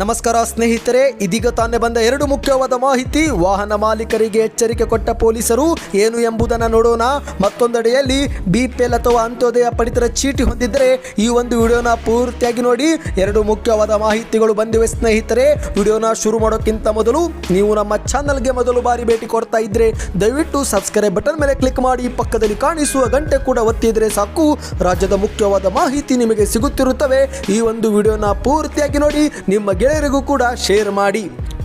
ನಮಸ್ಕಾರ ಸ್ನೇಹಿತರೆ, ಇದೀಗ ತಾನೇ ಬಂದ ಎರಡು ಮುಖ್ಯವಾದ ಮಾಹಿತಿ. ವಾಹನ ಮಾಲೀಕರಿಗೆ ಎಚ್ಚರಿಕೆ ಕೊಟ್ಟ ಪೊಲೀಸರು ಏನು ಎಂಬುದನ್ನು ನೋಡೋಣ. ಮತ್ತೊಂದೆಡೆಯಲ್ಲಿ ಬಿಪಿಎಲ್ ಅಥವಾ ಅಂತ್ಯೋದಯ ಪಡಿತರ ಚೀಟಿ ಹೊಂದಿದ್ದರೆ ಈ ಒಂದು ವಿಡಿಯೋನ ಪೂರ್ತಿಯಾಗಿ ನೋಡಿ. ಎರಡು ಮುಖ್ಯವಾದ ಮಾಹಿತಿಗಳು ಬಂದಿವೆ ಸ್ನೇಹಿತರೆ. ವಿಡಿಯೋನ ಶುರು ಮಾಡೋಕ್ಕಿಂತ ಮೊದಲು ನೀವು ನಮ್ಮ ಚಾನಲ್ಗೆ ಮೊದಲು ಬಾರಿ ಭೇಟಿ ಕೊಡ್ತಾ ಇದ್ರೆ ದಯವಿಟ್ಟು ಸಬ್ಸ್ಕ್ರೈಬ್ ಬಟನ್ ಮೇಲೆ ಕ್ಲಿಕ್ ಮಾಡಿ. ಪಕ್ಕದಲ್ಲಿ ಕಾಣಿಸುವ ಗಂಟೆ ಕೂಡ ಒತ್ತಿದ್ರೆ ಸಾಕು. ರಾಜ್ಯದ ಮುಖ್ಯವಾದ ಮಾಹಿತಿ ನಿಮಗೆ ಸಿಗುತ್ತಿರುತ್ತವೆ. ಈ ಒಂದು ವಿಡಿಯೋನ ಪೂರ್ತಿಯಾಗಿ ನೋಡಿ. ನಿಮ್ಮ ಗೆಳೆಯರಿಗೂ ಕೂಡ ಶೇರ್ ಮಾಡಿ.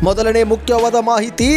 ಮೊದಲನೇ ಮುಖ್ಯವಾದ ಮಾಹಿತಿ.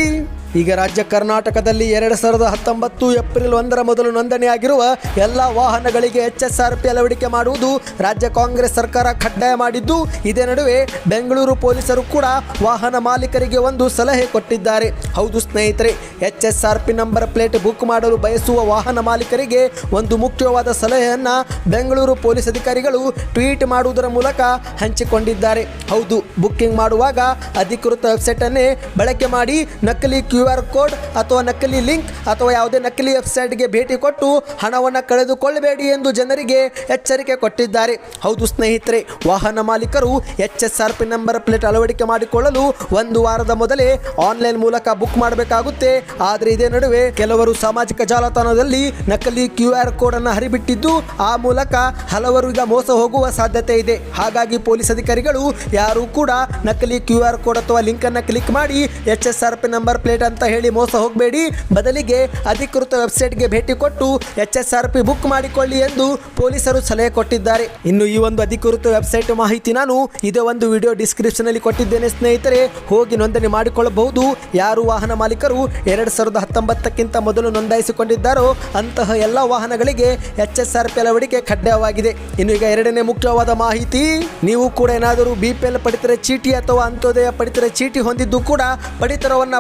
ಈಗ ರಾಜ್ಯ ಕರ್ನಾಟಕದಲ್ಲಿ ಎರಡು ಸಾವಿರದ ಹತ್ತೊಂಬತ್ತು ಏಪ್ರಿಲ್ ಒಂದರ ಮೊದಲು ನೋಂದಣಿಯಾಗಿರುವ ಎಲ್ಲ ವಾಹನಗಳಿಗೆ ಎಚ್ ಎಸ್ ಆರ್ ಪಿ ಅಳವಡಿಕೆ ಮಾಡುವುದು ರಾಜ್ಯ ಕಾಂಗ್ರೆಸ್ ಸರ್ಕಾರ ಕಡ್ಡಾಯ ಮಾಡಿದ್ದು. ಇದೇ ನಡುವೆ ಬೆಂಗಳೂರು ಪೊಲೀಸರು ಕೂಡ ವಾಹನ ಮಾಲೀಕರಿಗೆ ಒಂದು ಸಲಹೆ ಕೊಟ್ಟಿದ್ದಾರೆ. ಹೌದು ಸ್ನೇಹಿತರೆ H S R P number plate book ಮಾಡಲು ಬಯಸುವ ವಾಹನ ಮಾಲೀಕರಿಗೆ ಒಂದು ಮುಖ್ಯವಾದ ಸಲಹೆಯನ್ನು ಬೆಂಗಳೂರು ಪೊಲೀಸ್ ಅಧಿಕಾರಿಗಳು ಟ್ವೀಟ್ ಮಾಡುವುದರ ಮೂಲಕ ಹಂಚಿಕೊಂಡಿದ್ದಾರೆ. ಹೌದು, ಬುಕ್ಕಿಂಗ್ ಮಾಡುವಾಗ ಅಧಿಕೃತ ವೆಬ್ಸೈಟನ್ನೇ ಬಳಕೆ ಮಾಡಿ ನಕಲಿ ಕ್ಯೂ ಆರ್ ಕೋಡ್ ಅಥವಾ ನಕಲಿ ಲಿಂಕ್ ಅಥವಾ ಯಾವುದೇ ನಕಲಿ ವೆಬ್ಸೈಟ್ಗೆ ಭೇಟಿ ಕೊಟ್ಟು ಹಣವನ್ನು ಕಳೆದುಕೊಳ್ಳಬೇಡಿ ಎಂದು ಜನರಿಗೆ ಎಚ್ಚರಿಕೆ ಕೊಟ್ಟಿದ್ದಾರೆ. ಹೌದು ಸ್ನೇಹಿತರೆ, ವಾಹನ ಮಾಲೀಕರು H S R P number plate ಅಳವಡಿಕೆ ಮಾಡಿಕೊಳ್ಳಲು ಒಂದು ವಾರದ ಮೊದಲೇ ಆನ್ಲೈನ್ ಮೂಲಕ ಬುಕ್ ಮಾಡಬೇಕಾಗುತ್ತೆ. ಆದರೆ ಇದೇ ನಡುವೆ ಕೆಲವರು ಸಾಮಾಜಿಕ ಜಾಲತಾಣದಲ್ಲಿ ನಕಲಿ ಕ್ಯೂ ಆರ್ ಕೋಡ್ ಅನ್ನು ಹರಿಬಿಟ್ಟಿದ್ದು, ಆ ಮೂಲಕ ಹಲವರು ಈಗ ಮೋಸ ಹೋಗುವ ಸಾಧ್ಯತೆ ಇದೆ. ಹಾಗಾಗಿ ಪೊಲೀಸ್ ಅಧಿಕಾರಿಗಳು ಯಾರು ಕೂಡ ನಕಲಿ ಕ್ಯೂ ಆರ್ ಕೋಡ್ ಅಥವಾ ಲಿಂಕ್ ಅನ್ನು ಕ್ಲಿಕ್ ಮಾಡಿ H S R P number plate ಅಂತ ಹೇಳಿ ಮೋಸ ಹೋಗಬೇಡಿ. ಬದಲಿಗೆ ಅಧಿಕೃತ ವೆಬ್ಸೈಟ್ಗೆ ಭೇಟಿ ಕೊಟ್ಟು H S R P book ಮಾಡಿಕೊಳ್ಳಿ ಎಂದು ಪೊಲೀಸರು ಸಲಹೆ ಕೊಟ್ಟಿದ್ದಾರೆ. ಇನ್ನು ಈ ಒಂದು ಅಧಿಕೃತ ವೆಬ್ಸೈಟ್ ಮಾಹಿತಿ ನಾನು ಇದೇ ಒಂದು ವಿಡಿಯೋ ಡಿಸ್ಕ್ರಿಪ್ಷನ್ ಅಲ್ಲಿ ಕೊಟ್ಟಿದ್ದೇನೆ ಸ್ನೇಹಿತರೆ. ಹೋಗಿ ನೋಂದಣಿ ಮಾಡಿಕೊಳ್ಳಬಹುದು. ಯಾರು ವಾಹನ ಮಾಲೀಕರು ಎರಡ್ ಸಾವಿರದ ಹತ್ತೊಂಬತ್ತಕ್ಕಿಂತ ಮೊದಲು ನೋಂದಾಯಿಸಿಕೊಂಡಿದ್ದಾರೋ ಅಂತಹ ಎಲ್ಲ ವಾಹನಗಳಿಗೆ ಎಚ್ ಎಸ್ ಆರ್ ಪಿ ಅಳವಡಿಕೆ ಕಡ್ಡಾಯವಾಗಿದೆ. ಇನ್ನು ಈಗ ಎರಡನೇ ಮುಖ್ಯವಾದ ಮಾಹಿತಿ, ನೀವು ಕೂಡ ಏನಾದರೂ ಬಿ ಪಡಿತರ ಚೀಟಿ ಅಥವಾ ಅಂತ್ಯೋದಯ ಪಡಿತರ ಚೀಟಿ ಹೊಂದಿದ್ದು ಕೂಡ ಪಡಿತರವನ್ನ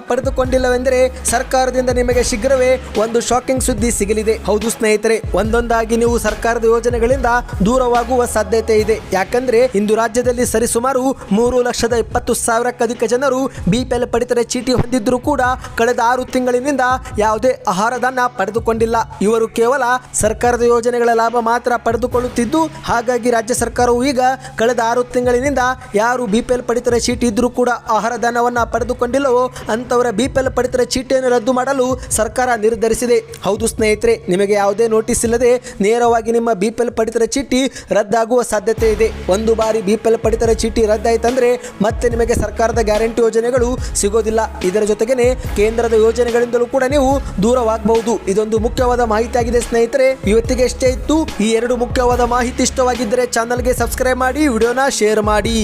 ಪಡೆದುಕೊಂಡಿಲ್ಲವೆಂದರೆ ಸರ್ಕಾರದಿಂದ ನಿಮಗೆ ಶೀಘ್ರವೇ ಒಂದು ಶಾಕಿಂಗ್ ಸುದ್ದಿ ಸಿಗಲಿದೆ. ಹೌದು ಸ್ನೇಹಿತರೆ, ಒಂದೊಂದಾಗಿ ನೀವು ಸರ್ಕಾರದ ಯೋಜನೆಗಳಿಂದ ದೂರವಾಗುವ ಸಾಧ್ಯತೆ ಇದೆ. ಯಾಕಂದ್ರೆ ಇಂದು ರಾಜ್ಯದಲ್ಲಿ ಸರಿಸುಮಾರು ಮೂರು ಲಕ್ಷದ ಇಪ್ಪತ್ತು ಸಾವಿರಕ್ಕಧಿಕ ಜನರು ಬಿಪಿಎಲ್ ಪಡಿತರ ಚೀಟಿ ಹೊಂದಿದ್ರು ಕೂಡ ಕಳೆದ ಆರು ತಿಂಗಳಿನಿಂದ ಯಾವುದೇ ಆಹಾರದನ್ನ ಪಡೆದುಕೊಂಡಿಲ್ಲ. ಇವರು ಕೇವಲ ಸರ್ಕಾರದ ಯೋಜನೆಗಳ ಲಾಭ ಮಾತ್ರ ಪಡೆದುಕೊಳ್ಳುತ್ತಿದ್ದು, ಹಾಗಾಗಿ ರಾಜ್ಯ ಸರ್ಕಾರವು ಈಗ ಕಳೆದ ಆರು ತಿಂಗಳಿನಿಂದ ಯಾರು ಬಿಪಿಎಲ್ ಪಡಿತರ ಚೀಟಿ ಇದ್ರೂ ಕೂಡ ಆಹಾರ ಧಾನ್ಯವನ್ನ ಪಡೆದುಕೊಂಡಿಲ್ಲವೋ ಅಂತವರ ಬಿಪಿಎಲ್ ಪಡಿತರ ಚೀಟಿಯನ್ನು ರದ್ದು ಮಾಡಲು ಸರ್ಕಾರ ನಿರ್ಧರಿಸಿದೆ. ಹೌದು ಸ್ನೇಹಿತರೆ, ನಿಮಗೆ ಯಾವುದೇ ನೋಟಿಸ್ ಇಲ್ಲದೆ ನೇರವಾಗಿ ನಿಮ್ಮ ಬಿಪಿಎಲ್ ಪಡಿತರ ಚೀಟಿ ರದ್ದಾಗುವ ಸಾಧ್ಯತೆ ಇದೆ. ಒಂದು ಬಾರಿ ಬಿಪಿಎಲ್ ಪಡಿತರ ಚೀಟಿ ರದ್ದಾಯಿತಂದರೆ ಮತ್ತೆ ನಿಮಗೆ ಸರ್ಕಾರದ ಗ್ಯಾರಂಟಿ ಯೋಜನೆಗಳು ಸಿಗೋದಿಲ್ಲ. ಇದರ ಜೊತೆಗೇನೆ ಕೇಂದ್ರದ ಯೋಜನೆಗಳಿಂದಲೂ ಕೂಡ ನೀವು ದೂರವಾಗಬಹುದು. ಇದೊಂದು ಮುಖ್ಯವಾದ ಮಾಹಿತಿಯಾಗಿದೆ ಸ್ನೇಹಿತರೆ. ಇವತ್ತಿಗೆ ಎಷ್ಟೇ ಇತ್ತು. ಈ ಎರಡು ಮುಖ್ಯವಾದ ಮಾಹಿತಿ ಇಷ್ಟವಾಗಿದ್ದರೆ ಚಾನಲ್ಗೆ ಸಬ್ಸ್ಕ್ರೈಬ್ ಮಾಡಿ, ವಿಡಿಯೋನ ಶೇರ್ ಮಾಡಿ.